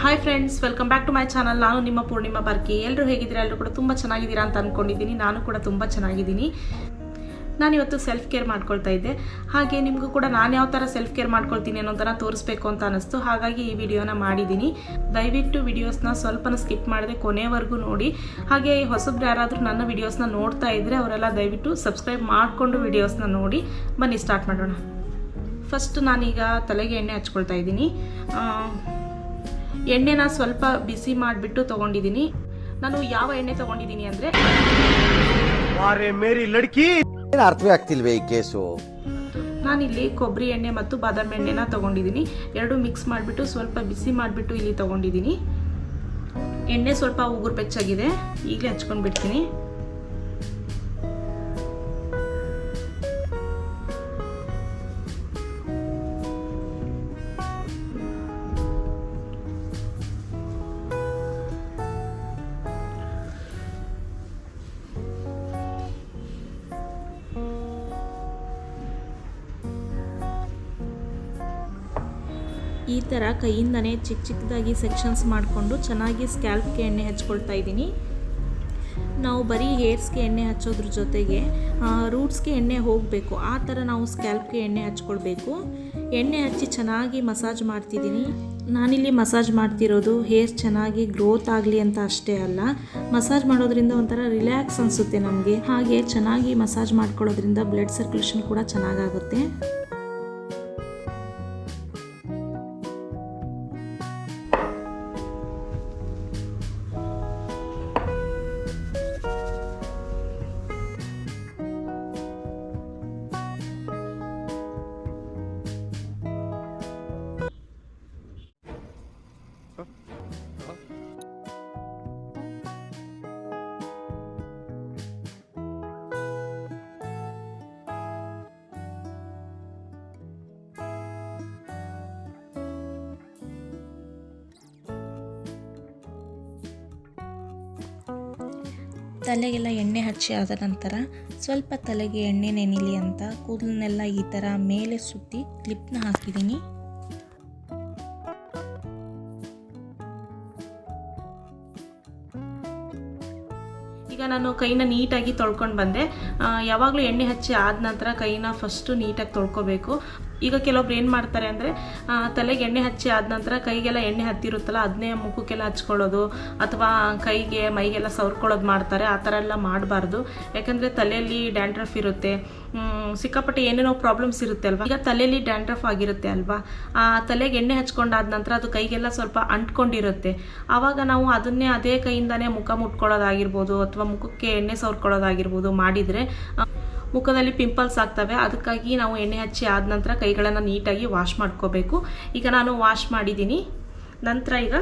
Hi friends welcome back to my channel ನಾನು ನಿಮ್ಮ ಪೂರ್ಣಿಮಾ ಬರ್ಕಿ. ಎಲ್ಲರೂ ಹೇಗಿದ್ದೀರಾ? ಎಲ್ಲರೂ ಕೂಡ ತುಂಬ ಚೆನ್ನಾಗಿದ್ದೀರಾ ಅಂತ ಅಂದ್ಕೊಂಡಿದ್ದೀನಿ ನಾನು ಕೂಡ ತುಂಬ ಚೆನ್ನಾಗಿದ್ದೀನಿ. ನಾನಿವತ್ತು ಸೆಲ್ಫ್ ಕೇರ್ ಮಾಡ್ಕೊಳ್ತಾ ಇದ್ದೆ. ಹಾಗೆ ನಿಮಗೂ ಕೂಡ ನಾನು ಯಾವ ಥರ ಸೆಲ್ಫ್ ಕೇರ್ ಮಾಡ್ಕೊಳ್ತೀನಿ ಅನ್ನೋದನ್ನ ತೋರಿಸ್ಬೇಕು ಅಂತ ಅನಿಸ್ತು ಹಾಗಾಗಿ ಈ ವಿಡಿಯೋನ ಮಾಡಿದ್ದೀನಿ. ದಯವಿಟ್ಟು ವಿಡಿಯೋಸ್ನ ಸ್ವಲ್ಪನ ಸ್ಕಿಪ್ ಮಾಡದೆ ಕೊನೆವರೆಗೂ ನೋಡಿ. ಹಾಗೆ ಹೊಸಬ್ರು ಯಾರಾದರೂ ನನ್ನ ವಿಡಿಯೋಸ್ನ ನೋಡ್ತಾ ಇದ್ದರೆ ಅವರೆಲ್ಲ ದಯವಿಟ್ಟು ಸಬ್ಸ್ಕ್ರೈಬ್ ಮಾಡಿಕೊಂಡು ವಿಡಿಯೋಸ್ನ ನೋಡಿ. ಬನ್ನಿ ಸ್ಟಾರ್ಟ್ ಮಾಡೋಣ. ಫಸ್ಟ್ ನಾನೀಗ ತಲೆಗೆ ಎಣ್ಣೆ ಹಚ್ಕೊಳ್ತಾ ಇದ್ದೀನಿ. ಎಣ್ಣೆನ ಸ್ವಲ್ಪ ಬಿಸಿ ಮಾಡಿಬಿಟ್ಟು ತೊಗೊಂಡಿದ್ದೀನಿ ನಾನು ಯಾವ ಎಣ್ಣೆ ತಗೊಂಡಿದ್ದೀನಿ ಅಂದರೆ ಅರ್ಥವೇ ಆಗ್ತಿಲ್ವೇ ಈ ಕೇಸು? ನಾನಿಲ್ಲಿ ಕೊಬ್ಬರಿ ಎಣ್ಣೆ ಮತ್ತು ಬಾದಾಮಿ ಎಣ್ಣೆನ ತಗೊಂಡಿದ್ದೀನಿ ಎರಡು ಮಿಕ್ಸ್ ಮಾಡಿಬಿಟ್ಟು ಸ್ವಲ್ಪ ಬಿಸಿ ಮಾಡಿಬಿಟ್ಟು ಇಲ್ಲಿ ತೊಗೊಂಡಿದ್ದೀನಿ ಎಣ್ಣೆ ಸ್ವಲ್ಪ ಉಗುರು ಬೆಚ್ಚಾಗಿದೆ. ಈಗಲೇ ಹಚ್ಕೊಂಡು ಬಿಡ್ತೀನಿ ಈ ಥರ ಕೈಯಿಂದನೇ ಚಿಕ್ಕ ಚಿಕ್ಕದಾಗಿ ಸೆಕ್ಷನ್ಸ್ ಮಾಡಿಕೊಂಡು ಚೆನ್ನಾಗಿ ಸ್ಕ್ಯಾಲ್ಪ್ಗೆ ಎಣ್ಣೆ ಹಚ್ಕೊಳ್ತಾ ಇದ್ದೀನಿ. ನಾವು ಬರೀ ಹೇರ್ಸ್ಗೆ ಎಣ್ಣೆ ಹಚ್ಚೋದ್ರ ಜೊತೆಗೆ ರೂಟ್ಸ್ಗೆ ಎಣ್ಣೆ ಹೋಗಬೇಕು. ಆ ಥರ ನಾವು ಸ್ಕ್ಯಾಲ್ಪ್ಗೆ ಎಣ್ಣೆ ಹಚ್ಕೊಳ್ಬೇಕು. ಎಣ್ಣೆ ಹಚ್ಚಿ ಚೆನ್ನಾಗಿ ಮಸಾಜ್ ಮಾಡ್ತಿದ್ದೀನಿ. ನಾನಿಲ್ಲಿ ಮಸಾಜ್ ಮಾಡ್ತಿರೋದು ಹೇರ್ ಚೆನ್ನಾಗಿ ಗ್ರೋತ್ ಆಗಲಿ ಅಂತ ಅಷ್ಟೇ ಅಲ್ಲ. ಮಸಾಜ್ ಮಾಡೋದ್ರಿಂದ ಒಂಥರ ರಿಲ್ಯಾಕ್ಸ್ ಅನಿಸುತ್ತೆ ನಮಗೆ. ಹಾಗೆ ಚೆನ್ನಾಗಿ ಮಸಾಜ್ ಮಾಡ್ಕೊಳ್ಳೋದ್ರಿಂದ ಬ್ಲಡ್ ಸರ್ಕ್ಯುಲೇಷನ್ ಕೂಡ ಚೆನ್ನಾಗಾಗುತ್ತೆ. ತಲೆಗೆಲ್ಲ ಎಣ್ಣೆ ಹಚ್ಚಿ ಆದ ನಂತರ ಸ್ವಲ್ಪ ತಲೆಗೆ ಎಣ್ಣೆ ನೆನಿಲಿ ಅಂತ ಕೂದಲನ್ನೆಲ್ಲ ಈ ಥರ ಮೇಲೆ ಸುತ್ತಿ ಕ್ಲಿಪ್ನ ಹಾಕಿದ್ದೀನಿ. ಈಗ ನಾನು ಕೈನ ನೀಟಾಗಿ ತೊಳ್ಕೊಂಡು ಬಂದೆ. ಯಾವಾಗಲೂ ಎಣ್ಣೆ ಹಚ್ಚಿ ಆದ ನಂತರ ಕೈನ ಫಸ್ಟು ನೀಟಾಗಿ ತೊಳ್ಕೊಬೇಕು. ಈಗ ಕೆಲವೊಬ್ರು ಏನು ಮಾಡ್ತಾರೆ ಅಂದರೆ ತಲೆಗೆ ಎಣ್ಣೆ ಹಚ್ಚಿ ಆದ ನಂತರ ಕೈಗೆಲ್ಲ ಎಣ್ಣೆ ಹತ್ತಿರುತ್ತಲ್ಲ ಅದನ್ನೇ ಮುಖಕ್ಕೆಲ್ಲ ಹಚ್ಕೊಳ್ಳೋದು, ಅಥವಾ ಕೈಗೆ ಮೈಗೆಲ್ಲ ಸವರ್ಕೊಳ್ಳೋದು ಮಾಡ್ತಾರೆ, ಆ ಥರ ಎಲ್ಲ ಮಾಡಬಾರ್ದು. ಯಾಕಂದರೆ ತಲೆಯಲ್ಲಿ ಡ್ಯಾಂಡ್ರಫ್ ಇರುತ್ತೆ. ಸಿಕ್ಕಾಪಟ್ಟೆ ಏನೇನೋ ಪ್ರಾಬ್ಲಮ್ಸ್ ಇರುತ್ತೆ ಅಲ್ವಾ? ಈಗ ತಲೆಯಲ್ಲಿ ಡ್ಯಾಂಡ್ರಫ್ ಆಗಿರುತ್ತೆ ಅಲ್ವಾ? ಆ, ತಲೆಗೆ ಎಣ್ಣೆ ಹಚ್ಕೊಂಡಾದ ನಂತರ ಅದು ಕೈಗೆಲ್ಲ ಸ್ವಲ್ಪ ಅಂಟ್ಕೊಂಡಿರುತ್ತೆ. ಆವಾಗ ನಾವು ಅದನ್ನೇ ಅದೇ ಕೈಯಿಂದಾನೇ ಮುಖ ಮುಟ್ಕೊಳ್ಳೋದಾಗಿರ್ಬೋದು, ಅಥವಾ ಮುಖಕ್ಕೆ ಎಣ್ಣೆ ಸವರ್ಕೊಳ್ಳೋದಾಗಿರ್ಬೋದು ಮಾಡಿದರೆ ಮುಖದಲ್ಲಿ ಪಿಂಪಲ್ಸ್ ಆಗ್ತವೆ. ಅದಕ್ಕಾಗಿ ನಾವು ಎಣ್ಣೆ ಹಚ್ಚಿ ಆದ ನಂತರ ಕೈಗಳನ್ನು ನೀಟಾಗಿ ವಾಶ್ ಮಾಡ್ಕೋಬೇಕು. ಈಗ ನಾನು ವಾಶ್ ಮಾಡಿದ್ದೀನಿ. ನಂತರ ಈಗ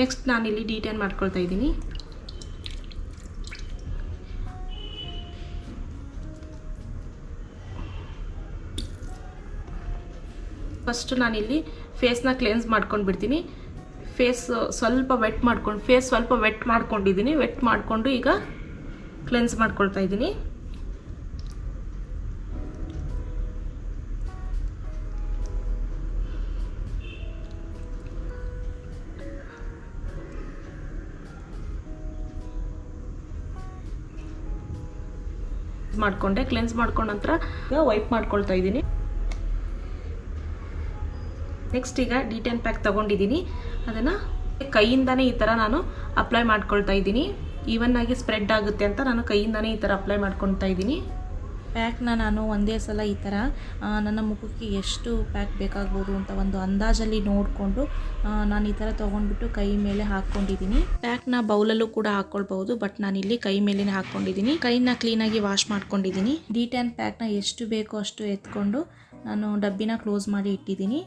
ನೆಕ್ಸ್ಟ್ ನಾನಿಲ್ಲಿ ಡೀಟೇಲ್ ಮಾಡ್ಕೊಳ್ತಾ ಇದ್ದೀನಿ. ಫಸ್ಟ್ ನಾನಿಲ್ಲಿ ಫೇಸ್ನ ಕ್ಲೆನ್ಸ್ ಮಾಡ್ಕೊಂಡು ಬಿಡ್ತೀನಿ. ಫೇಸ್ ಸ್ವಲ್ಪ ವೆಟ್ ಮಾಡ್ಕೊಂಡು ಫೇಸ್ ಸ್ವಲ್ಪ ವೆಟ್ ಮಾಡ್ಕೊಂಡಿದ್ದೀನಿ. ವೆಟ್ ಮಾಡಿಕೊಂಡು ಈಗ ಕ್ಲೆನ್ಸ್ ಮಾಡ್ಕೊಳ್ತಾ ಇದ್ದೀನಿ. ಮಾಡ್ಕೊಂಡೆ ಕ್ಲೆನ್ಸ್ ಮಾಡ್ಕೊಂಡ ನಂತರ ವೈಪ್ ಮಾಡ್ಕೊಳ್ತಾ ಇದ್ದೀನಿ. ನೆಕ್ಸ್ಟ್ ಈಗ ಡಿಟೆನ್ ಪ್ಯಾಕ್ ತೊಗೊಂಡಿದ್ದೀನಿ. ಅದನ್ನು ಕೈಯಿಂದನೇ ಈ ಥರ ನಾನು ಅಪ್ಲೈ ಮಾಡ್ಕೊಳ್ತಾ ಇದ್ದೀನಿ. ಈವನ್ ಆಗಿ ಸ್ಪ್ರೆಡ್ ಆಗುತ್ತೆ ಅಂತ ನಾನು ಕೈಯಿಂದನೇ ಈ ಥರ ಅಪ್ಲೈ ಮಾಡ್ಕೊಳ್ತಾ ಇದ್ದೀನಿ. ಪ್ಯಾಕ್ನ ನಾನು ಒಂದೇ ಸಲ ಈ ಥರ ನನ್ನ ಮುಖಕ್ಕೆ ಎಷ್ಟು ಪ್ಯಾಕ್ ಬೇಕಾಗ್ಬೋದು ಅಂತ ಒಂದು ಅಂದಾಜಲ್ಲಿ ನೋಡಿಕೊಂಡು ನಾನು ಈ ಥರ ತೊಗೊಂಡ್ಬಿಟ್ಟು ಕೈ ಮೇಲೆ ಹಾಕ್ಕೊಂಡಿದ್ದೀನಿ. ಪ್ಯಾಕ್ನ ಬೌಲಲ್ಲೂ ಕೂಡ ಹಾಕ್ಕೊಳ್ಬಹುದು, ಬಟ್ ನಾನಿಲ್ಲಿ ಕೈ ಮೇಲೇ ಹಾಕ್ಕೊಂಡಿದ್ದೀನಿ. ಕೈನ ಕ್ಲೀನಾಗಿ ವಾಶ್ ಮಾಡ್ಕೊಂಡಿದ್ದೀನಿ. ಡಿ ಟ್ಯಾನ್ ಪ್ಯಾಕ್ನ ಎಷ್ಟು ಬೇಕೋ ಅಷ್ಟು ಎತ್ಕೊಂಡು ನಾನು ಡಬ್ಬಿನ ಕ್ಲೋಸ್ ಮಾಡಿ ಇಟ್ಟಿದ್ದೀನಿ.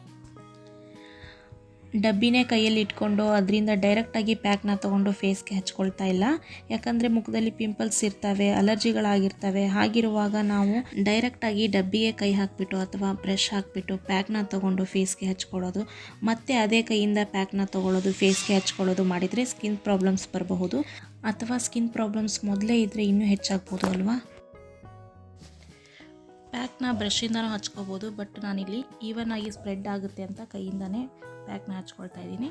ಡಬ್ಬಿನೇ ಕೈಯಲ್ಲಿ ಇಟ್ಕೊಂಡು ಅದರಿಂದ ಡೈರೆಕ್ಟಾಗಿ ಪ್ಯಾಕ್ನ ತೊಗೊಂಡು ಫೇಸ್ಗೆ ಹಚ್ಕೊಳ್ತಾ ಇಲ್ಲ. ಯಾಕಂದರೆ ಮುಖದಲ್ಲಿ ಪಿಂಪಲ್ಸ್ ಇರ್ತವೆ ಅಲರ್ಜಿಗಳಾಗಿರ್ತವೆ ಹಾಗಿರುವಾಗ ನಾವು ಡೈರೆಕ್ಟಾಗಿ ಡಬ್ಬಿಗೆ ಕೈ ಹಾಕಿಬಿಟ್ಟು ಅಥವಾ ಬ್ರಷ್ ಹಾಕಿಬಿಟ್ಟು ಪ್ಯಾಕ್ನ ತೊಗೊಂಡು ಫೇಸ್ಗೆ ಹಚ್ಕೊಳ್ಳೋದು ಮತ್ತು ಅದೇ ಕೈಯಿಂದ ಪ್ಯಾಕ್ನ ತೊಗೊಳ್ಳೋದು ಫೇಸ್ಗೆ ಹಚ್ಕೊಳ್ಳೋದು ಮಾಡಿದರೆ ಸ್ಕಿನ್ ಪ್ರಾಬ್ಲಮ್ಸ್ ಬರಬಹುದು. ಅಥವಾ ಸ್ಕಿನ್ ಪ್ರಾಬ್ಲಮ್ಸ್ ಮೊದಲೇ ಇದ್ದರೆ ಇನ್ನೂ ಹೆಚ್ಚಾಗ್ಬೋದು ಅಲ್ವಾ? ಪ್ಯಾಕ್ನ ಬ್ರಷಿಂದನೂ ಹಚ್ಕೋಬೋದು, ಬಟ್ ನಾನಿಲ್ಲಿ ಈವನ್ ಆಗಿ ಸ್ಪ್ರೆಡ್ ಆಗುತ್ತೆ ಅಂತ ಕೈಯಿಂದನೇ ಪ್ಯಾಕ್ನ ಹಚ್ಕೊಳ್ತಾ ಇದ್ದೀನಿ.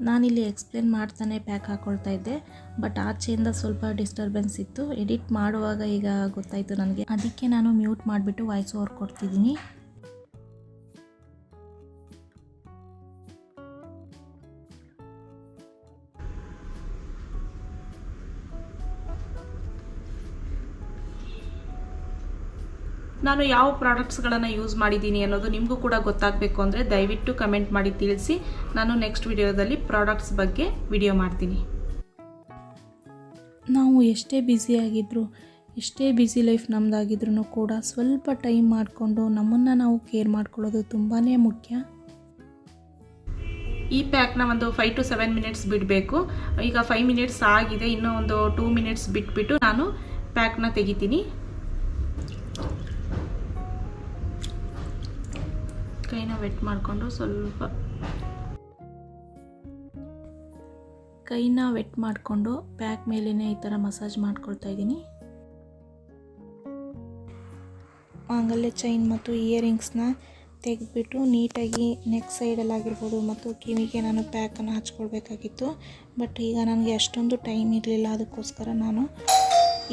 ನಾನಿಲ್ಲಿ ಎಕ್ಸ್ಪ್ಲೇನ್ ಮಾಡ್ತಾನೆ ಪ್ಯಾಕ್ ಹಾಕ್ಕೊಳ್ತಾ ಇದ್ದೆ, ಬಟ್ ಆಚೆಯಿಂದ ಸ್ವಲ್ಪ ಡಿಸ್ಟರ್ಬೆನ್ಸ್ ಇತ್ತು. ಎಡಿಟ್ ಮಾಡುವಾಗ ಈಗ ಗೊತ್ತಾಯಿತು ನನಗೆ. ಅದಕ್ಕೆ ನಾನು ಮ್ಯೂಟ್ ಮಾಡಿಬಿಟ್ಟು ವಾಯ್ಸ್ ಓವರ್ ಕೊಡ್ತಿದ್ದೀನಿ. ನಾನು ಯಾವ ಪ್ರಾಡಕ್ಟ್ಸ್ಗಳನ್ನು ಯೂಸ್ ಮಾಡಿದ್ದೀನಿ ಅನ್ನೋದು ನಿಮಗೂ ಕೂಡ ಗೊತ್ತಾಗಬೇಕು ಅಂದರೆ ದಯವಿಟ್ಟು ಕಮೆಂಟ್ ಮಾಡಿ ತಿಳಿಸಿ. ನಾನು ನೆಕ್ಸ್ಟ್ ವಿಡಿಯೋದಲ್ಲಿ ಪ್ರಾಡಕ್ಟ್ಸ್ ಬಗ್ಗೆ ವಿಡಿಯೋ ಮಾಡ್ತೀನಿ. ನಾವು ಎಷ್ಟೇ ಬ್ಯುಸಿಯಾಗಿದ್ದರೂ ಎಷ್ಟೇ ಬ್ಯುಸಿ ಲೈಫ್ ನಮ್ಮದಾಗಿದ್ರೂ ಕೂಡ ಸ್ವಲ್ಪ ಟೈಮ್ ಮಾಡಿಕೊಂಡು ನಮ್ಮನ್ನು ನಾವು ಕೇರ್ ಮಾಡ್ಕೊಳ್ಳೋದು ತುಂಬಾ ಮುಖ್ಯ. ಈ ಪ್ಯಾಕ್ನ ಒಂದು ಫೈವ್ ಟು ಸೆವೆನ್ ಮಿನಿಟ್ಸ್ ಬಿಡಬೇಕು. ಈಗ ಫೈವ್ ಮಿನಿಟ್ಸ್ ಆಗಿದೆ ಇನ್ನೂ ಒಂದು ಟೂ ಮಿನಿಟ್ಸ್ ಬಿಟ್ಬಿಟ್ಟು ನಾನು ಪ್ಯಾಕ್ನ ತೆಗಿತೀನಿ. ಕೈನ ವೆಟ್ ಮಾಡಿಕೊಂಡು ಸ್ವಲ್ಪ ಕೈನ ವೆಟ್ ಮಾಡಿಕೊಂಡು ಪ್ಯಾಕ್ ಮೇಲೇ ಈ ಥರ ಮಸಾಜ್ ಮಾಡ್ಕೊಳ್ತಾ ಇದ್ದೀನಿ. ಮಾಂಗಲ್ಯ ಚೈನ್ ಮತ್ತು ಇಯರಿಂಗ್ಸ್ನ ತೆಗೆದ್ಬಿಟ್ಟು ನೀಟಾಗಿ ನೆಕ್ ಸೈಡಲ್ಲಾಗಿರ್ಬೋದು ಮತ್ತು ಕಿವಿಗೆ ನಾನು ಪ್ಯಾಕನ್ನು ಹಚ್ಕೊಳ್ಬೇಕಾಗಿತ್ತು. ಬಟ್ ಈಗ ನನಗೆ ಅಷ್ಟೊಂದು ಟೈಮ್ ಇರಲಿಲ್ಲ, ಅದಕ್ಕೋಸ್ಕರ ನಾನು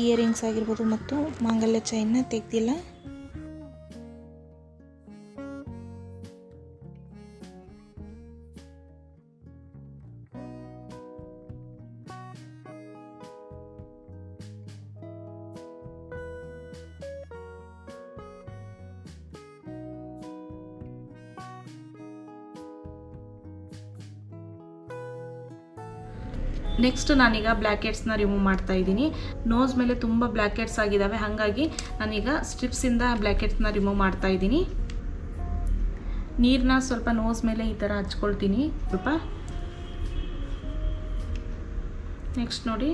ಇಯರಿಂಗ್ಸ್ ಆಗಿರ್ಬೋದು ಮತ್ತು ಮಾಂಗಲ್ಯ ಚೈನ್ನ ತೆಗೆದಿಲ್ಲ. ನೆಕ್ಸ್ಟ್ ನಾನೀಗ ಬ್ಲ್ಯಾಕೆಟ್ಸ್ನ ರಿಮೂವ್ ಮಾಡ್ತಾ ಇದ್ದೀನಿ. ನೋಸ್ ಮೇಲೆ ತುಂಬ ಬ್ಲ್ಯಾಕೆಟ್ಸ್ ಆಗಿದ್ದಾವೆ ಹಾಗಾಗಿ ನಾನೀಗ ಸ್ಟ್ರಿಪ್ಸಿಂದ ಬ್ಲ್ಯಾಕೆಟ್ಸ್ನ ರಿಮೂವ್ ಮಾಡ್ತಾ ಇದ್ದೀನಿ. ನೀರನ್ನ ಸ್ವಲ್ಪ ನೋಸ್ ಮೇಲೆ ಈ ಥರ ಹಚ್ಕೊಳ್ತೀನಿ. ಸ್ವಲ್ಪ. ನೆಕ್ಸ್ಟ್ ನೋಡಿ.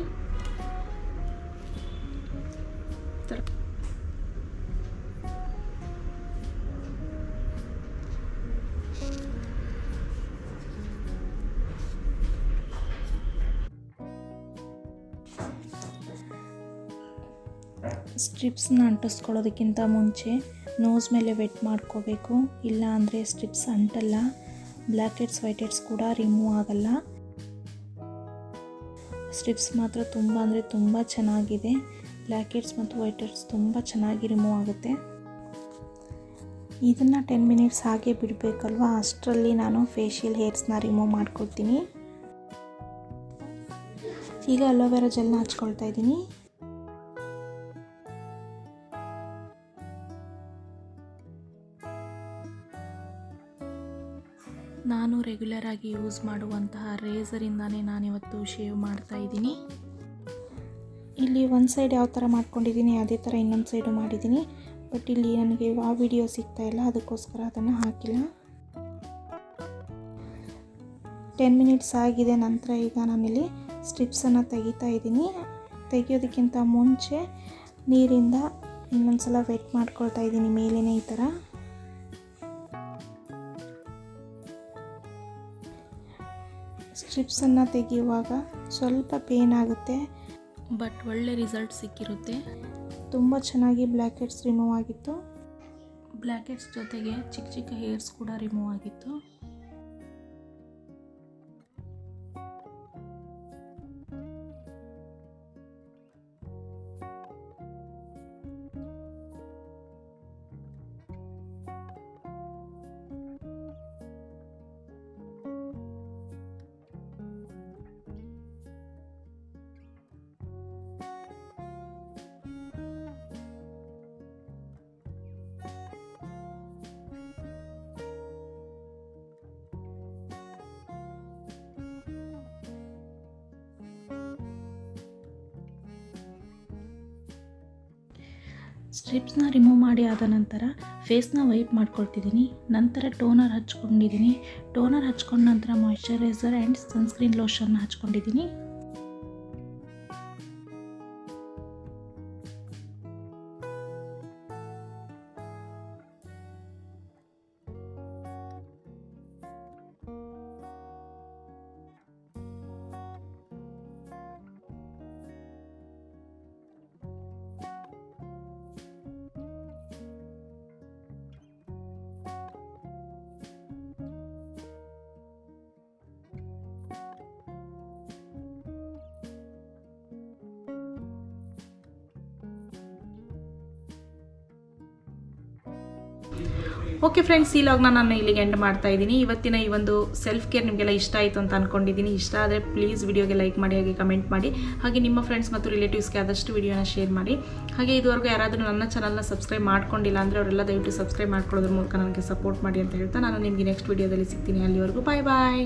ಸ್ಟ್ರಿಪ್ಸ್ನ ಅಂಟಿಸ್ಕೊಳ್ಳೋದಕ್ಕಿಂತ ಮುಂಚೆ ನೋಸ್ ಮೇಲೆ ವೆಟ್ ಮಾಡ್ಕೋಬೇಕು. ಇಲ್ಲ ಅಂದರೆ ಸ್ಟ್ರಿಪ್ಸ್ ಅಂಟಲ್ಲ. ಬ್ಲ್ಯಾಕ್ ಹೆಡ್ಸ್ ವೈಟ್ ಹೆಡ್ಸ್ ಕೂಡ ರಿಮೂವ್ ಆಗಲ್ಲ. ಸ್ಟ್ರಿಪ್ಸ್ ಮಾತ್ರ ತುಂಬ ಅಂದರೆ ತುಂಬ ಚೆನ್ನಾಗಿದೆ. ಬ್ಲ್ಯಾಕ್ ಹೆಡ್ಸ್ ಮತ್ತು ವೈಟ್ ಹೆಡ್ಸ್ ತುಂಬ ಚೆನ್ನಾಗಿ ರಿಮೂವ್ ಆಗುತ್ತೆ. ಇದನ್ನು ಟೆನ್ ಮಿನಿಟ್ಸ್ ಹಾಗೆ ಬಿಡಬೇಕಲ್ವ? ಅಷ್ಟರಲ್ಲಿ ನಾನು ಫೇಶಿಯಲ್ ಹೇರ್ಸ್ನ ರಿಮೂವ್ ಮಾಡ್ಕೊಳ್ತೀನಿ ಈಗ ಅಲೋವೆರಾ ಜೆಲ್ನ ಹಚ್ಕೊಳ್ತಾ ಇದ್ದೀನಿ. ನಾನು ರೆಗ್ಯುಲರ್ ಆಗಿ ಯೂಸ್ ಮಾಡುವಂತಹ ರೇಸರಿಂದಾನೇ ನಾನಿವತ್ತು ಶೇವ್ ಮಾಡ್ತಾ ಇದ್ದೀನಿ. ಇಲ್ಲಿ ಒಂದು ಸೈಡ್ ಯಾವ ಥರ ಮಾಡ್ಕೊಂಡಿದ್ದೀನಿ, ಅದೇ ಥರ ಇನ್ನೊಂದು ಸೈಡು ಮಾಡಿದ್ದೀನಿ. ಬಟ್ ಇಲ್ಲಿ ನನಗೆ ಆ ವಿಡಿಯೋ ಸಿಗ್ತಾ ಇಲ್ಲ, ಅದಕ್ಕೋಸ್ಕರ ಅದನ್ನು ಹಾಕಿಲ್ಲ. ಟೆನ್ ಮಿನಿಟ್ಸ್ ಆಗಿದೆ ನಂತರ ಈಗ ನಾನಿಲ್ಲಿ ಸ್ಟ್ರಿಪ್ಸನ್ನು ತೆಗಿತಾ ಇದ್ದೀನಿ. ತೆಗಿಯೋದಕ್ಕಿಂತ ಮುಂಚೆ ನೀರಿಂದ ಇನ್ನೊಂದು ಸಲ ವೆಟ್ ಮಾಡ್ಕೊಳ್ತಾ ಇದ್ದೀನಿ ಮೇಲೇ ಈ ಥರ ಸ್ಟ್ರಿಪ್ಸನ್ನು ತೆಗೆಯುವಾಗ ಸ್ವಲ್ಪ ಪೇನ್ ಆಗುತ್ತೆ. ಬಟ್ ಒಳ್ಳೆ ರಿಸಲ್ಟ್ ಸಿಕ್ಕಿರುತ್ತೆ. ತುಂಬ ಚೆನ್ನಾಗಿ ಬ್ಲ್ಯಾಕೆಟ್ಸ್ ರಿಮೂವ್ ಆಗಿತ್ತು. ಬ್ಲ್ಯಾಕೆಟ್ಸ್ ಜೊತೆಗೆ ಚಿಕ್ಕ ಚಿಕ್ಕ ಹೇರ್ಸ್ ಕೂಡ ರಿಮೂವ್ ಆಗಿತ್ತು. ಸ್ಟ್ರಿಪ್ಸ್ನ ರಿಮೂವ್ ಮಾಡಿ ಆದ ನಂತರ ಫೇಸ್ನ ವೈಪ್ ಮಾಡ್ಕೊಳ್ತಿದ್ದೀನಿ. ನಂತರ ಟೋನರ್ ಹಚ್ಕೊಂಡಿದ್ದೀನಿ. ಟೋನರ್ ಹಚ್ಕೊಂಡ ನಂತರ ಮಾಯಿಶ್ಚರೈಸರ್ ಆ್ಯಂಡ್ ಸನ್ಸ್ಕ್ರೀನ್ ಲೋಷನ್ನ ಹಚ್ಕೊಂಡಿದ್ದೀನಿ. ಓಕೆ ಫ್ರೆಂಡ್ಸ್ ಈ ಲಾಗ್ನ ನಾನು ಇಲ್ಲಿಗೆ ಎಂಡ್ ಮಾಡ್ತಾ ಇದ್ದೀನಿ. ಇವತ್ತಿನ ಈ ಒಂದು ಸೆಲ್ಫ್ ಕೇರ್ ನಿಮಗೆಲ್ಲ ಇಷ್ಟ ಆಯಿತು ಅಂತ ಅನ್ಕೊಂಡಿದ್ದೀನಿ. ಇಷ್ಟ ಆದರೆ ಪ್ಲೀಸ್ ವಿಡಿಯೋಗೆ ಲೈಕ್ ಮಾಡಿ, ಹಾಗೆ ಕಮೆಂಟ್ ಮಾಡಿ. ಹಾಗೆ ನಿಮ್ಮ ಫ್ರೆಂಡ್ಸ್ ಮತ್ತು ರಿಲೇಟಿವ್ಸ್ಗೆ ಆದಷ್ಟು ವಿಡಿಯೋನ ಶೇರ್ ಮಾಡಿ. ಹಾಗೆ ಇದುವರೆಗೂ ಯಾರಾದರೂ ನನ್ನ ಚಾನಲ್ನ ಸಬ್ಸ್ಕ್ರೈಬ್ ಮಾಡ್ಕೊಂಡಿಲ್ಲ ಅಂದರೆ ಅವರೆಲ್ಲ ದಯವಿಟ್ಟು ಸಬ್ಸ್ಕ್ರೈಬ್ ಮಾಡ್ಕೊಳ್ಳೋದ್ರ ಮೂಲಕ ನನಗೆ ಸಪೋರ್ಟ್ ಮಾಡಿ ಅಂತ ಹೇಳ್ತಾ ನಾನು ನಿಮಗೆ ನೆಕ್ಸ್ಟ್ ವಿಡಿಯೋದಲ್ಲಿ ಸಿಗ್ತೀನಿ. ಅಲ್ಲಿವರೆಗೂ ಬಾಯ್ ಬಾಯ್